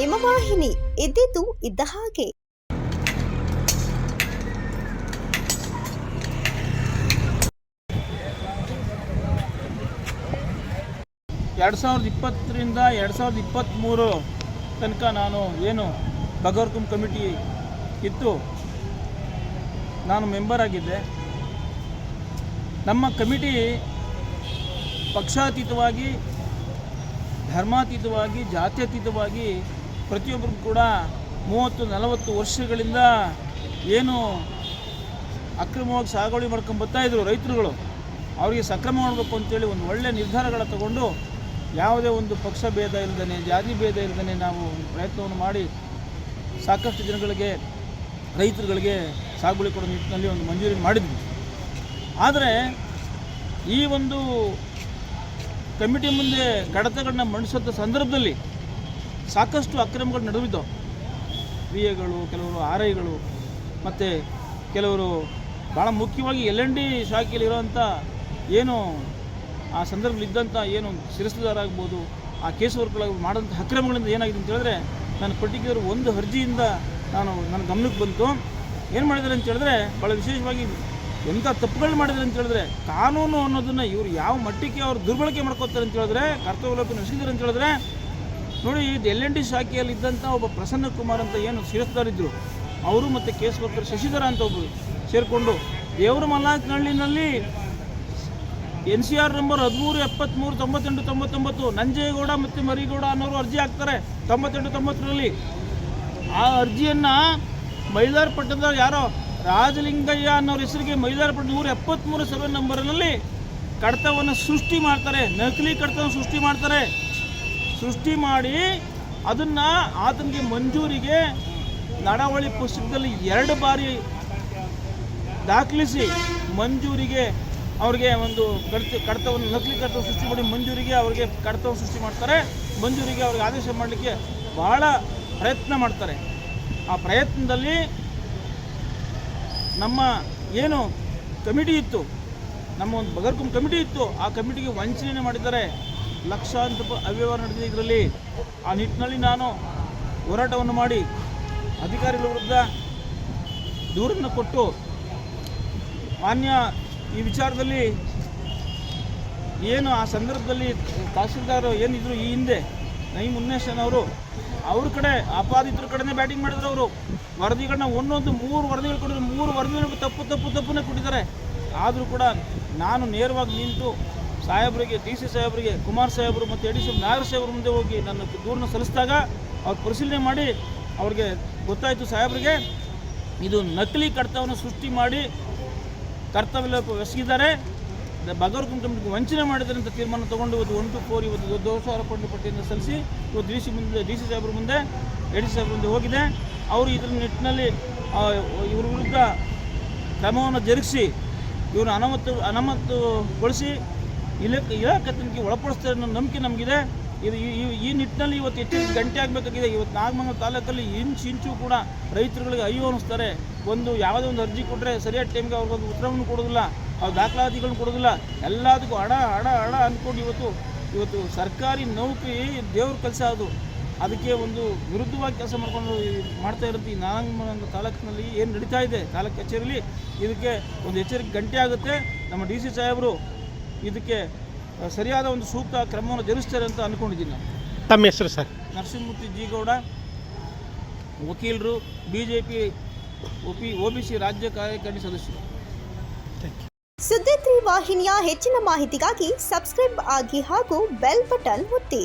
ನಿಮ್ಮ ವಾಹಿನಿ ಇದ್ದಿದ್ದು ಇದ್ದ ಹಾಗೆ. ಎರಡು ಸಾವಿರದ ಇಪ್ಪತ್ತರಿಂದ ಎರಡು ಸಾವಿರದ ಇಪ್ಪತ್ತ್ಮೂರು ತನಕ ನಾನು ಏನು ಬಗರ್ಕುಂ ಕಮಿಟಿ ಇತ್ತು ನಾನು ಮೆಂಬರ್ ಆಗಿದ್ದೆ. ನಮ್ಮ ಕಮಿಟಿ ಪಕ್ಷಾತೀತವಾಗಿ, ಧರ್ಮಾತೀತವಾಗಿ, ಜಾತ್ಯತೀತವಾಗಿ ಪ್ರತಿಯೊಬ್ಬರು ಕೂಡ ಮೂವತ್ತು, ನಲವತ್ತು ವರ್ಷಗಳಿಂದ ಏನು ಅಕ್ರಮವಾಗಿ ಸಾಗುವಳಿ ಮಾಡ್ಕೊಂಡು ಬರ್ತಾ ಇದ್ರು ರೈತರುಗಳು. ಅವರಿಗೆ ಸಕ್ರಮ ಮಾಡಬೇಕು ಅಂತೇಳಿ ಒಂದು ಒಳ್ಳೆಯ ನಿರ್ಧಾರಗಳ ತಗೊಂಡು ಯಾವುದೇ ಒಂದು ಪಕ್ಷ ಭೇದ ಇಲ್ಲದೇ ಜಾತಿ ಭೇದ ಇಲ್ಲದೇ ನಾವು ಪ್ರಯತ್ನವನ್ನು ಮಾಡಿ ಸಾಕಷ್ಟು ಜನಗಳಿಗೆ, ರೈತರುಗಳಿಗೆ ಸಾಗುವಳಿ ಕೊಡೋ ನಿಟ್ಟಿನಲ್ಲಿ ಒಂದು ಮಂಜೂರಿ ಮಾಡಿದ್ವಿ. ಆದರೆ ಈ ಒಂದು ಕಮಿಟಿ ಮುಂದೆ ಕಡತಗಳನ್ನ ಮಂಡಿಸಿದ ಸಂದರ್ಭದಲ್ಲಿ ಸಾಕಷ್ಟು ಅಕ್ರಮಗಳು ನಡೆದಿದ್ದವು ವಿ ಎಗಳು ಕೆಲವರು ಆರ್ ಐಗಳು ಮತ್ತು ಕೆಲವರು ಭಾಳ ಮುಖ್ಯವಾಗಿ ಎಲ್ ಎನ್ ಡಿ ಶಾಖೆಯಲ್ಲಿರೋವಂಥ ಏನು ಆ ಸಂದರ್ಭದಲ್ಲಿ ಇದ್ದಂಥ ಏನು ಶಿರಸ್ತದಾರಾಗ್ಬೋದು ಆ ಕೇಸ್ ವರ್ಕ್ಗಳು ಮಾಡೋಂಥ ಅಕ್ರಮಗಳಿಂದ ಏನಾಗಿದೆ ಅಂತ ಹೇಳಿದ್ರೆ, ನಾನು ಪರ್ಟಿಕ್ಯುಲರ್ ಒಂದು ಅರ್ಜಿಯಿಂದ ನಾನು ನನ್ನ ಗಮನಕ್ಕೆ ಬಂತು. ಏನು ಮಾಡಿದ್ದಾರೆ ಅಂತ ಹೇಳಿದ್ರೆ ಭಾಳ ವಿಶೇಷವಾಗಿ ಎಂಥ ತಪ್ಪುಗಳು ಮಾಡಿದ್ದಾರೆ ಅಂತ ಹೇಳಿದ್ರೆ, ಕಾನೂನು ಅನ್ನೋದನ್ನು ಇವರು ಯಾವ ಮಟ್ಟಕ್ಕೆ ಅವರು ದುರ್ಬಳಕೆ ಮಾಡ್ಕೋತಾರೆ ಅಂತ ಹೇಳಿದ್ರೆ, ಕರ್ತವ್ಯ ಲೋಪನ ಅಂತ ಹೇಳಿದ್ರೆ ನೋಡಿ ಇದು ಎಲ್ ಎನ್ ಡಿ ಶಾಖೆಯಲ್ಲಿ ಇದ್ದಂಥ ಒಬ್ಬ ಪ್ರಸನ್ನ ಕುಮಾರ್ ಅಂತ ಏನು ಶಿರಸ್ದಾರಿದ್ದರು ಅವರು ಮತ್ತು ಕೇಸ್ ವರ್ಕರ್ ಶಶಿಧರ ಅಂತ ಒಬ್ಬರು ಸೇರಿಕೊಂಡು, ದೇವರ ಮಲ್ಲಾಕ್ನಹಳ್ಳಿನಲ್ಲಿ ಎನ್ ಸಿ ಆರ್ ನಂಬರ್ ಹದಿಮೂರು ಎಪ್ಪತ್ತ್ಮೂರು ತೊಂಬತ್ತೆಂಟು, ತೊಂಬತ್ತೊಂಬತ್ತು, ನಂಜೇಗೌಡ ಮತ್ತು ಮರಿಗೌಡ ಅನ್ನೋರು ಅರ್ಜಿ ಹಾಕ್ತಾರೆ. ತೊಂಬತ್ತೆಂಟು, ತೊಂಬತ್ತರಲ್ಲಿ ಆ ಅರ್ಜಿಯನ್ನು ಮೈಲಾರಪಟ್ಟಣದ ಯಾರೋ ರಾಜಲಿಂಗಯ್ಯ ಅನ್ನೋರ ಹೆಸರಿಗೆ ಮೈಲಾರಪಟ್ಟಣ ನೂರ ಎಪ್ಪತ್ತ್ಮೂರು ಸೆವೆನ್ ನಂಬರ್ನಲ್ಲಿ ಕಡತವನ್ನು ಸೃಷ್ಟಿ ಮಾಡ್ತಾರೆ. ನಕಲಿ ಕಡತವನ್ನು ಸೃಷ್ಟಿ ಮಾಡ್ತಾರೆ. ಸೃಷ್ಟಿ ಮಾಡಿ ಅದನ್ನು ಆತನಿಗೆ ಮಂಜೂರಿಗೆ ನಡವಳಿ ಪುಸ್ತಕದಲ್ಲಿ ಎರಡು ಬಾರಿ ದಾಖಲಿಸಿ ಮಂಜೂರಿಗೆ ಅವ್ರಿಗೆ ಒಂದು ಕಡಿತ ಕಡತವನ್ನು ನಕಲಿ ಕಡತ ಸೃಷ್ಟಿ ಮಾಡಿ ಮಂಜೂರಿಗೆ ಅವರಿಗೆ ಕಡಿತವನ್ನು ಸೃಷ್ಟಿ ಮಾಡ್ತಾರೆ. ಮಂಜೂರಿಗೆ ಅವ್ರಿಗೆ ಆದೇಶ ಮಾಡಲಿಕ್ಕೆ ಭಾಳ ಪ್ರಯತ್ನ ಮಾಡ್ತಾರೆ. ಆ ಪ್ರಯತ್ನದಲ್ಲಿ ನಮ್ಮ ಏನು ಕಮಿಟಿ ಇತ್ತು, ನಮ್ಮ ಒಂದು ಬಗರ್ಕುಂ ಕಮಿಟಿ ಇತ್ತು. ಆ ಕಮಿಟಿಗೆ ವಂಚನೆ ಮಾಡಿದ್ದಾರೆ. ಲಕ್ಷಾಂತರ ಅವ್ಯವಹಾರ ನಡೆದಿದೆ ಇದರಲ್ಲಿ. ಆ ನಿಟ್ಟಿನಲ್ಲಿ ನಾನು ಹೋರಾಟವನ್ನು ಮಾಡಿ ಅಧಿಕಾರಿಗಳ ವಿರುದ್ಧ ದೂರನ್ನು ಕೊಟ್ಟು ಮಾನ್ಯ ಈ ವಿಚಾರದಲ್ಲಿ ಏನು ಆ ಸಂದರ್ಭದಲ್ಲಿ ತಹಸೀಲ್ದಾರ್ ಏನಿದ್ರು ಈ ಹಿಂದೆ ನೈ ಮುನ್ನೇಶನ್ ಅವರು, ಅವ್ರ ಕಡೆ ಅಪಾದಿತರ ಕಡೆನೇ ಬ್ಯಾಟಿಂಗ್ ಮಾಡಿದ್ರು ಅವರು. ವರದಿಗಳನ್ನ ಒಂದೊಂದು ಮೂರು ವರದಿಗಳು ಕೊಟ್ಟಿದ್ರು. ಮೂರು ವರದಿಗಳು ತಪ್ಪು ತಪ್ಪು ತಪ್ಪನ್ನೇ ಕೊಟ್ಟಿದ್ದಾರೆ. ಆದರೂ ಕೂಡ ನಾನು ನೇರವಾಗಿ ನಿಂತು ಸಾಹೇಬರಿಗೆ, ಡಿ ಸಿ ಸಾಹೇಬರಿಗೆ, ಕುಮಾರ್ ಸಾಹೇಬರು ಮತ್ತು ಎ ಡಿ ಸಿ ಮುಂದೆ ಹೋಗಿ ನನ್ನ ದೂರನ್ನ ಸಲ್ಲಿಸಿದಾಗ ಅವ್ರು ಪರಿಶೀಲನೆ ಮಾಡಿ ಅವ್ರಿಗೆ ಗೊತ್ತಾಯಿತು ಸಾಹೇಬರಿಗೆ, ಇದು ನಕಲಿ ಕಡತವನ್ನು ಸೃಷ್ಟಿ ಮಾಡಿ ಕರ್ತವ್ಯ ಎಸಗಿದ್ದಾರೆ. ಬಗರ್ ಕಮಿಟಿಗೆ ವಂಚನೆ ಮಾಡಿದ್ರೆ ಅಂತ ತೀರ್ಮಾನ ತೊಗೊಂಡು ಇವತ್ತು ಒನ್ ಟು ಫೋರ್ ಇವತ್ತು ದೋಷ ಆರೋಪಣೆ ಪಟ್ಟಿಯಿಂದ ಸಲ್ಲಿಸಿ ಇವತ್ತು ಡಿ ಸಿ ಮುಂದೆ, ಡಿ ಸಿ ಸಾಹೇಬ್ರ ಮುಂದೆ, ಎ ಡಿ ಸಿ ಸಾಹೇಬ್ರ ಮುಂದೆ ಹೋಗಿದೆ. ಅವರು ಇದರ ನಿಟ್ಟಿನಲ್ಲಿ ಇವ್ರ ವಿರುದ್ಧ ಕ್ರಮವನ್ನು ಜರುಗಿಸಿ ಇವರು ಅನಾಮತ್ತು ಅನಾಮತ್ತುಗೊಳಿಸಿ ಇಲಾಖೆ ಇಲಾಖೆ ತನಿಖೆ ಒಳಪಡಿಸ್ತಾರೆ ಅನ್ನೋ ನಂಬಿಕೆ ನಮಗಿದೆ. ಇದು ಈ- ನಿಟ್ಟಿನಲ್ಲಿ ಇವತ್ತು ಹೆಚ್ಚು ಗಂಟೆ ಆಗಬೇಕಾಗಿದೆ. ಇವತ್ತು ನಾಗಮಂಗಲ ತಾಲೂಕಲ್ಲಿ ಇಂಚು ಇಂಚು ಕೂಡ ರೈತರುಗಳಿಗೆ ಅಯ್ಯೋ ಅನ್ನಿಸ್ತಾರೆ ಒಂದು ಯಾವುದೇ ಒಂದು ಅರ್ಜಿ ಕೊಟ್ಟರೆ ಸರಿಯಾದ ಟೈಮ್ಗೆ ಅವ್ರಿಗೊಂದು ಉತ್ತರವನ್ನು ಕೊಡೋದಿಲ್ಲ. ಅವ್ರ ದಾಖಲಾತಿಗಳನ್ನ ಕೊಡೋದಿಲ್ಲ. ಎಲ್ಲದಕ್ಕೂ ಹಣ ಹಣ ಹಣ ಅಂದ್ಕೊಂಡು ಇವತ್ತು ಇವತ್ತು ಸರ್ಕಾರಿ ನೌಕರಿ ದೇವ್ರ ಕೆಲಸ ಅದು. ಅದಕ್ಕೆ ಒಂದು ವಿರುದ್ಧವಾಗಿ ಕೆಲಸ ಮಾಡ್ಕೊಂಡು ಮಾಡ್ತಾ ಇರುತ್ತೆ ಈ ನಾಗಮಂಗಲ ತಾಲೂಕಿನಲ್ಲಿ ಏನು ನಡೀತಾ ಇದೆ ತಾಲೂಕು ಕಚೇರಿಯಲ್ಲಿ ಇದಕ್ಕೆ ಒಂದು ಎಚ್ಚರಿಕೆ ಗಂಟೆ ಆಗುತ್ತೆ. ನಮ್ಮ ಡಿ ಸಿ ಸಾಹೇಬರು ಇದಕ್ಕೆ ಸರಿಯಾದ ಒಂದು ಸೂಕ್ತ ಕ್ರಮವನ್ನು ಜರುಗಿಸ್ತಾರೆ ಅಂತ ಅಂದ್ಕೊಂಡಿದ್ದೀನಿ ನಾನು. ತಮ್ಮ ಹೆಸರು ಸರ್? ನರಸಿಂಹಮೂರ್ತಿ ಜೀಗೌಡ ವಕೀಲರು B J P O P O B C ರಾಜ್ಯ ಕಾರ್ಯಕಾರಿಣಿ ಸದಸ್ಯರು. ಸುದ್ದಿ ತ್ರೀ ವಾಹಿನಿಯ ಹೆಚ್ಚಿನ ಮಾಹಿತಿಗಾಗಿ ಸಬ್ಸ್ಕ್ರೈಬ್ ಆಗಿ ಹಾಗೂ ಬೆಲ್ ಬಟನ್ ಒತ್ತಿ.